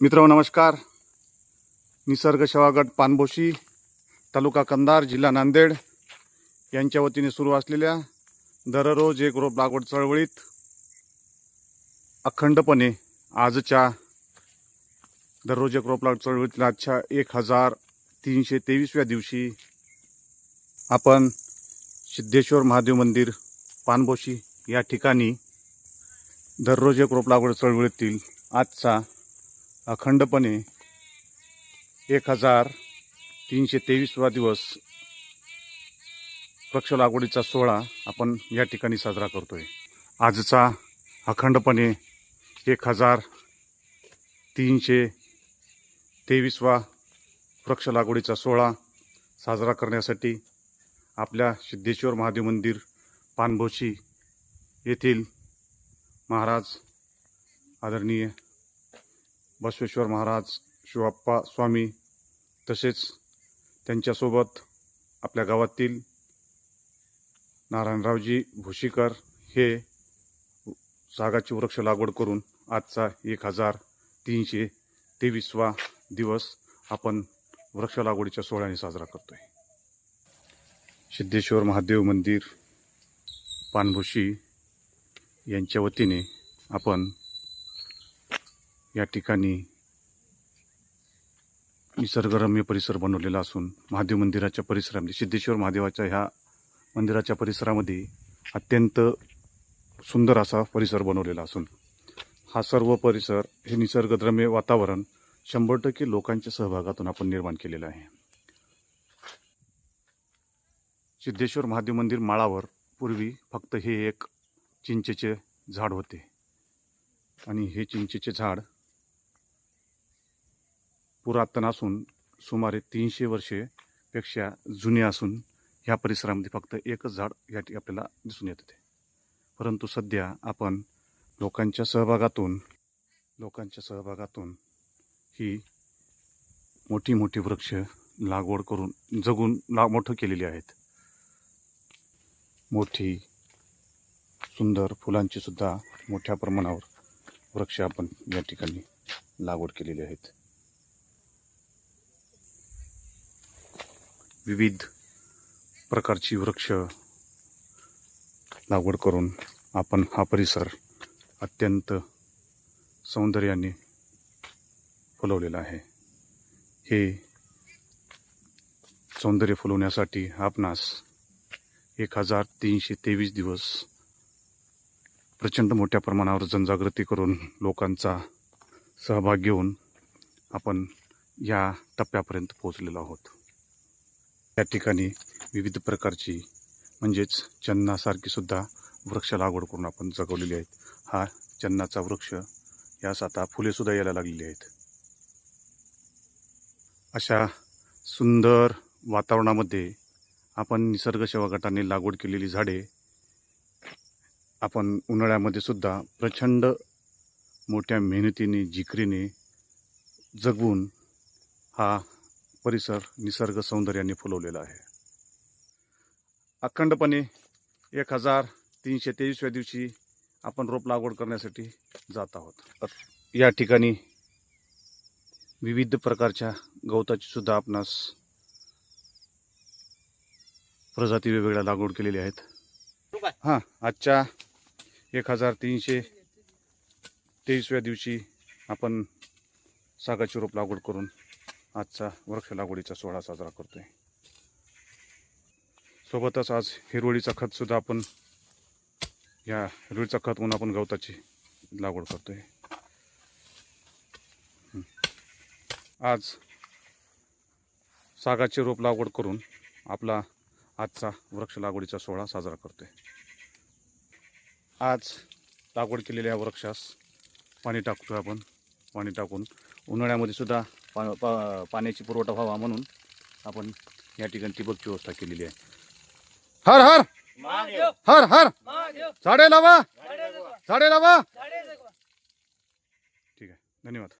मित्र नमस्कार. निसर्ग सेवा पानभोशी पानबोशी तालुका कंधार जिल्हा नांदेड यांच्या वतीने सुरू असलेल्या दररोज एक रोप लागवड चळवळीत अखंडपणे आजच्या दररोज एक रोप लागवड चळवळीतल्या आजच्या एक हजार तीनशे तेवीसव्या दिवशी आपण सिद्धेश्वर महादेव मंदिर पानबोशी या ठिकाणी दररोज एक रोप लागवड चळवळीतील आजचा अखंडपणे एक हजार तीनशे तेवीसवा दिवस वृक्ष लागवडीचा सोहळा आपण या ठिकाणी साजरा करतोय. आजचा अखंडपणे एक हजार तीनशे तेवीसवा वृक्ष लागवडीचा सोहळा साजरा करण्यासाठी आपल्या सिद्धेश्वर महादेव मंदिर पानभोशी येथील महाराज आदरणीय बसवेश्वर महाराज शिवाप्पा स्वामी तसेच त्यांच्यासोबत आपल्या गावातील नारायणरावजी भुशीकर हे सागाची वृक्ष लागवड करून आजचा एक हजार तीनशे तेवीसवा दिवस आपण वृक्ष लागवडीच्या सोहळ्याने साजरा करतो आहे सिद्धेश्वर महादेव मंदिर पानभुशी यांच्या वतीने आपण या ठिकाणी निसर्गरम्य परिसर बनवलेला असून महादेव मंदिराच्या परिसरामध्ये सिद्धेश्वर महादेवाच्या ह्या मंदिराच्या परिसरामध्ये अत्यंत सुंदर असा परिसर बनवलेला असून हा सर्व परिसर हे निसर्गद्रम्य वातावरण शंभर टक्के लोकांच्या सहभागातून आपण निर्माण केलेलं आहे. सिद्धेश्वर महादेव मंदिर माळावर पूर्वी फक्त हे एक चिंचेचे झाड होते. आणि हे चिंचेचे झाड पुरातन असून सुमारे तीनशे वर्षेपेक्षा जुने असून ह्या परिसरामध्ये फक्त एकच झाड या ठिकाणी आपल्याला दिसून येत होते. परंतु सध्या आपण लोकांच्या सहभागातून लोकांच्या सहभागातून ही मोठी मोठी वृक्ष लागवड करून जगून ला मोठं केलेली आहेत. मोठी सुंदर फुलांची सुद्धा मोठ्या प्रमाणावर वृक्ष आपण या ठिकाणी लागवड केलेली आहेत. विविध प्रकारची वृक्ष लागवड करून आपण हा परिसर अत्यंत सौंदर्याने फुलवलेला आहे. हे सौंदर्य फुलवण्यासाठी आपणास एक हजार तीनशे तेवीस दिवस प्रचंड मोठ्या प्रमाणावर जनजागृती करून लोकांचा सहभाग घेऊन आपण या टप्प्यापर्यंत पोहोचलेलो आहोत. त्या ठिकाणी विविध प्रकारची म्हणजेच चन्नासारखी सुद्धा वृक्ष लागवड करून आपण जगवलेली आहेत. हा चन्नाचा वृक्ष यास आता फुलेसुद्धा यायला लागलेली आहेत. अशा सुंदर वातावरणामध्ये आपण निसर्ग सेवा गटाने लागवड केलेली झाडे आपण उन्हाळ्यामध्ये सुद्धा प्रचंड मोठ्या मेहनतीने जिकरीने जगवून हा परिसर निसर्ग सौंदर्याने फुलवलेला आहे. अखंडपणे एक हजार तीनशे तेवीसव्या दिवशी आपण रोप लागवड करण्यासाठी जात आहोत. या ठिकाणी विविध प्रकारच्या गवताची सुद्धा आपणास प्रजाती वेगवेगळ्या लागवड केलेल्या आहेत. हां आजच्या एक हजार तीनशे तेवीसव्या दिवशी आपण सागाची रोप लागवड करून आजचा वृक्ष लागवडीचा सोहळा साजरा करतोय. सोबतच आज हिरवळीचा खत सुद्धा आपण या हिरवळीचा खत म्हणून आपण गवताची लागवड करतोय. आज सागाची रोप लागवड करून आपला आजचा वृक्ष लागवडीचा सोहळा साजरा करतोय. आज लागवड केलेल्या वृक्षास पाणी टाकतोय आपण. पाणी टाकून उन्हाळ्यामध्ये सुद्धा पा पा पाण्याची पुरवठा व्हावा म्हणून आपण या ठिकाणी ठिबकची व्यवस्था केलेली आहे. हर हर! हर हर! झाडे लावा! झाडे झाडे लावा! ठीक आहे. धन्यवाद.